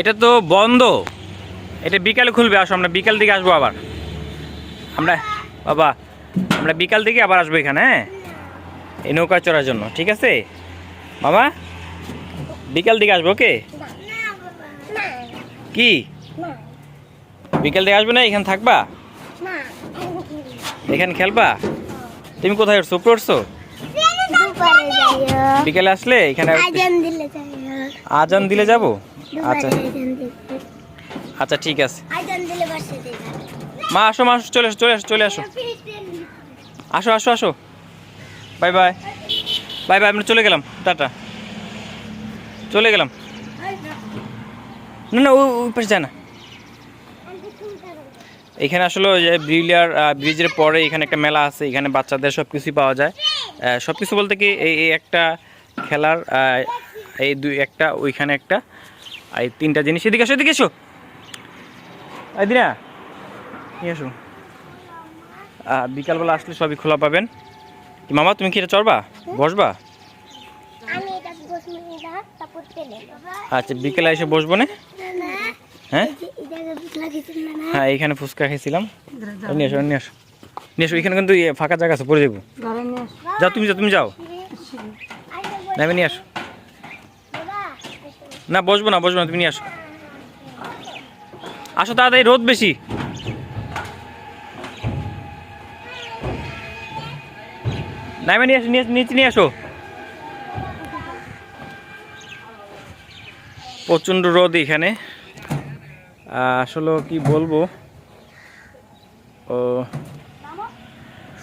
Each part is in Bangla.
এটা তো বন্ধ। এটা বিকালে খুলবে আসো আমরা বিকাল দিকে আসব আবার। আমরা বাবা আমরা বিকাল দিকে আবার আসব এখানে হ্যাঁ? এই নৌকা চড়ার জন্য ঠিক আছে? বাবা বিকাল দিকে আসব ওকে? কি? বিকাল দিকে আসবে না এখানে থাকবা? এখানে খেলবা? তুমি কোথায় উঠছো উপরে উঠছো? বিকেলে আসলে এখানে আজান দিলে যাব? আচ্ছা। আচ্ছা ঠিক আছে। মা আসো মা আসো চলে আসো চলে আসো চলে আসো আসো আসো আসো। Bye bye. বাই বাই আমরা চলে গেলাম। টাটা। চলে গেলাম। না। না ও ওই পাশে যায় না। এখানে আসলে ওই যে ব্রিলিয়ার ব্রিজের পরে এখানে একটা মেলা আছে। এখানে বাচ্চাদের সব কিছুই পাওয়া যায়। সব কিছু বলতে কি এই একটা খেলার এই দুই একটা ওইখানে একটা। আর এই তিনটা জিনিস। এদিকে আসো এদিকে এসো দিনা নিয়ে আসো। বিকালবেলা আসলে সবই খোলা পাবেন। মামা তুমি কি এটা চড়বা? বসবা? আচ্ছা বিকেলে এসে বসবো না? হ্যাঁ? হ্যাঁ এইখানে ফুচকা খেয়েছিলাম নিয়ে আসো নিয়ে আসো। নিয়ে আসো এখানে কিন্তু ফাঁকা জায়গা আছে পড়ে যাব যাও তুমি যাও তুমি যাও। নামে নিয়ে আসো। না, বসবো না বসবো না, তুমি নিয়ে আসো। আসো তাড়াতাড়ি, রোদ বেশি। নামে নিয়ে আসো নিচে নিয়ে আসো। প্রচণ্ড রোদ এখানে। আসলে কি বলব? ও,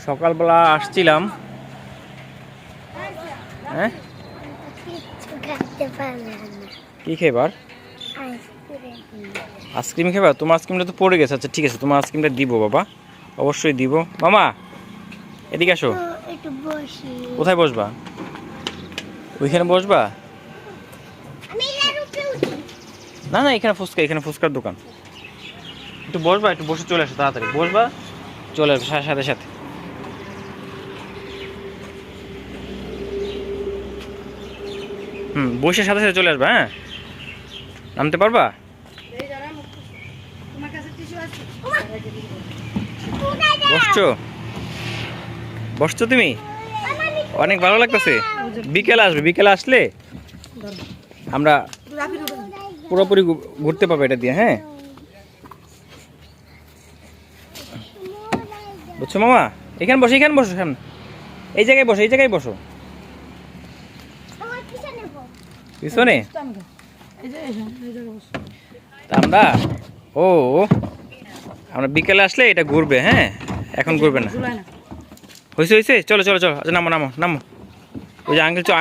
সকালবেলা আসছিলাম। হ্যাঁ? কি খেবার? আইসক্রিম খেবা? তোমার আইসক্রিমটা তো পড়ে গেছে। আচ্ছা ঠিক আছে, তোমার আইসক্রিমটা দিব, বাবা। অবশ্যই দিব। মামা, এদিকে আসো। কোথায় বসবা? ওইখানে বসবা? না না, এখানে ফুচকা, এখানে ফুচকার দোকান। একটু বসবা, একটু বসে চলে আসো, তাড়াতাড়ি। বসবা, চলে আসবে সাথে সাথে। হুম, বসে সাথে সাথে চলে আসবা হ্যাঁ? নামতে পারবা? বসছো? বসছো তুমি? অনেক ভালো লাগতেছে। বিকেলে আসবে বিকেলে আসলে আমরা পুরোপুরি ঘুরতে পাবো এটা দিয়ে হ্যাঁ? বুঝছ মামা? এখানে বসো এখানে বসো সামনে এই জায়গায় বসো এই জায়গায় বসো। পিছনে আমরা ও আমরা বিকেলে আসলে এটা ঘুরবে হ্যাঁ? এখন ঘুরবে না। হয়েছে হয়েছে চলো চলো চলো। আচ্ছা নামো নামো নামো। ওই যে আঙ্কেল চ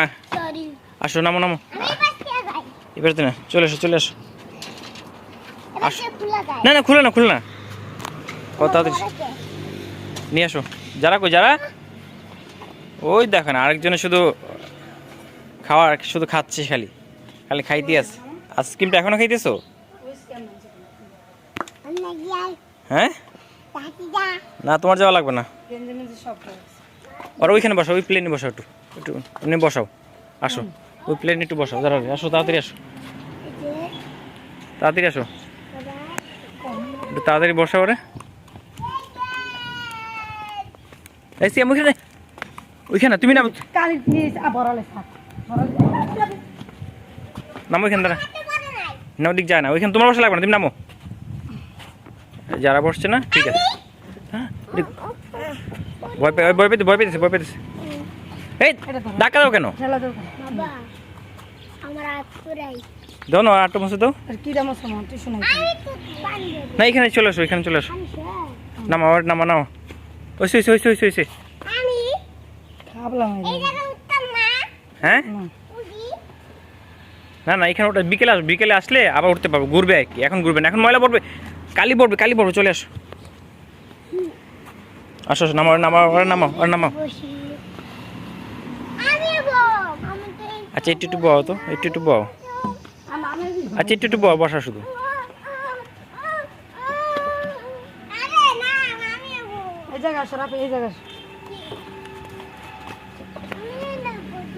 আসো নামো নামো। এবার না চলে আসো চলে আসো। আস। না না খুলে না খুলে না। ও তাড়াতাড়ি। নিয়ে আসো। যারা কই যারা? ওই দেখো না আরেকজনে শুধু খাওয়ার শুধু খাচ্ছে খালি। খালি খাইতে আছে। আইসক্রিমটা এখনও খাইতেছো? না হ্যাঁ? না তোমার যাওয়া লাগবে না। আর ওইখানে বসাও ওই প্লেনে বসাও একটু একটু এমনি বসাও। আসো ওই প্লেনে একটু বসাও দাঁড়াও আসো তাড়াতাড়ি আসো। তাড়াতাড়ি আসো। একটু তাড়াতাড়ি বসাও রে এই সিয়াম ওইখানে ওইখানে তুমি নাম। নামো ওইখানে দাঁড়া। না ওদিক যায় না। ওইখানে তোমার বসা লাগবে না তুমি নামো। যারা বসছে না ঠিক আছে। হ্যাঁ ওদিক। ভয় পেয়ে ভয় পেতে ভয় পেতেছে ভয় পেতেছে। এই ডাকা দাও কেন? দাও না আটটা দাও। না এখানে চলে আসো এখানে চলে আসো। নামা আবার নামা ওইসে ওইসে ওইসে ওইসে হ্যাঁ? না না এখানে ওটা বিকেলে আসো বিকেলে আসলে আবার উঠতে পারব ঘুরবে আর কি। এখন ঘুরবে না এখন ময়লা পড়বে কালি পড়বে কালি পড়বে চলে আসো। আসো আসো নামাও নামাও আর নামাও আর নামাও। আচ্ছা একটু একটু বও তো একটু একটু বও আচ্ছা একটু একটু বও বসা শুধু।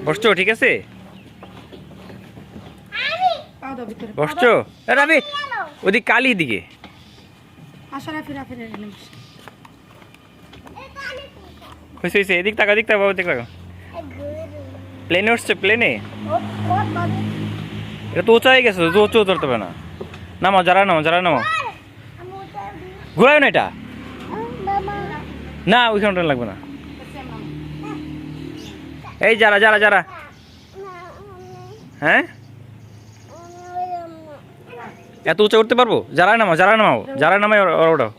বসছো ঠিক আছে? দাও ভিতরে। বসছো? রাবি ওদিক কালি দিকে। আসো রাফি রাফি হয়েছে হয়েছে এদিক তাকা এদিক তাকা ওদিক তাকা প্লেনে উঠছে প্লেনে এটা তো উঁচা হয়ে গেছে তো উঁচু উতরতে হবে না। নামো যারা নামো যারা নামো। ঘুরায় না এটা। না ওইখানটা লাগবে না। এই যারা যারা যারা। হ্যাঁ? এত উঁচা উঠতে পারব? যারা নামাও যারা নামাও যারা নামাই ওরা ওটাও।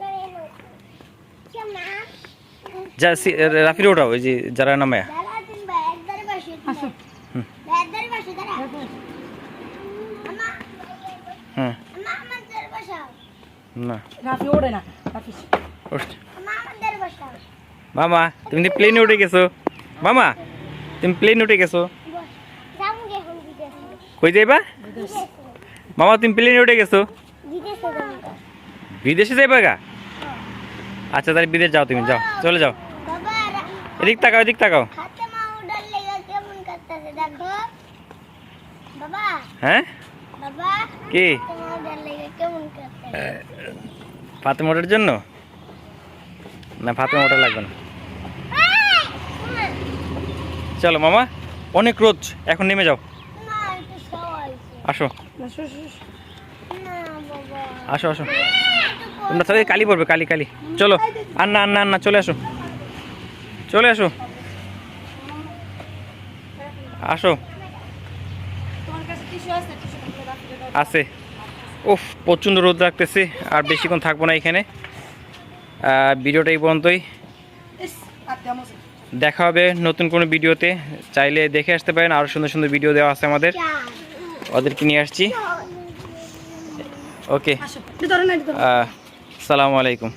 যা রাফির ওটাও ওই যে যারা নামায়। আসো। না। মামা তুমি তো প্লেনে উঠে গেছো? মামা তুমি প্লেন উঠে গেছো? কই যাইবা? মামা, তুমি প্লেনে উঠে গেছো? বিদেশে যাইবা গা? আচ্ছা তাহলে বিদেশ যাও তুমি, যাও, চলে যাও। এদিক তাকাও এদিক তাকাও। হ্যাঁ? কি? ফাতেমা ওঠার জন্য? না, ফাতেমা ওটা লাগবে না। চলো, মামা, অনেক রোদ, এখন নেমে যাও। আসো। আসো আসো, আসো। না বাবা আসো আসো। তোমরা সবাই কালি পড়বে কালি কালি। চলো। আর না আর না আর না চলে আসো। চলে আসো। আসো। তোমার কাছে টিস্যু আছে? উফ প্রচণ্ড রোদ রাখতেছে আর বেশিক্ষণ থাকব না এখানে। ভিডিওটা এই পর্যন্তই। দেখা হবে নতুন কোনো ভিডিওতে। চাইলে দেখে আসতে পারেন। আরও সুন্দর সুন্দর ভিডিও দেওয়া আছে আমাদের। ওদেরকে নিয়ে আসছি। ওকে সালামু আলাইকুম।